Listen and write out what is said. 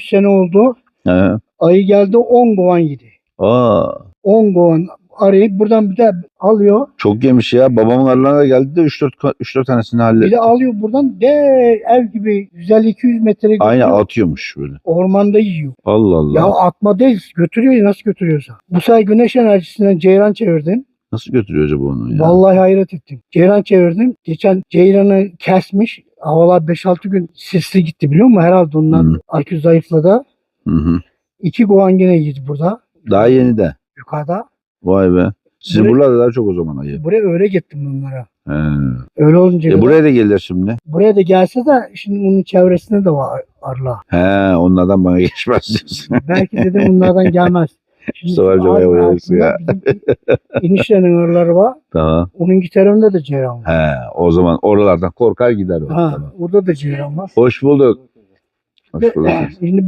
3 sene oldu. He. Ayı geldi 10 kovan yedi. Aa, 10 kovan arayı buradan bir de alıyor. çok yemiş ya. Babamın arılarına geldi de 3-4 3-4 tanesini Bir halletti. de alıyor buradan de ev gibi 150-200 metre Aynı götürüyor. atıyormuş böyle. Ormanda yiyor. Allah Allah. Ya atma değil götürüyor nasıl götürüyorsa. Bu sefer güneş enerjisinden ceyran çevirdim. Nasıl götürüyor acaba onu ya? Vallahi hayret ettim. Ceyran çevirdim. Geçen ceyranı kesmiş. Havalar 5-6 gün sisli gitti biliyor musun? Herhalde ondan Hı. akü zayıfladı. Hı hı. İki kovan gene yedi burada. Daha yeni de. Yukarıda. Vay be. Sizin Buraya- buralarda daha çok o zaman ayı. Buraya öyle gittim bunlara. He. Öyle olunca E kadar- buraya da gelirler şimdi. buraya da gelse de şimdi onun çevresinde de var arılar. He, onlardan bana geçmez diyorsun. Belki dedim bunlardan gelmez. Mustafa ağzın uyarısı ya. eniştenin arıları var. tamam. Onun gitarında da ceyran var. He, o zaman oralardan korkar gider o. Ha, Tamam. orada da ceyran var. Hoş bulduk. Hoş bulduk. Şimdi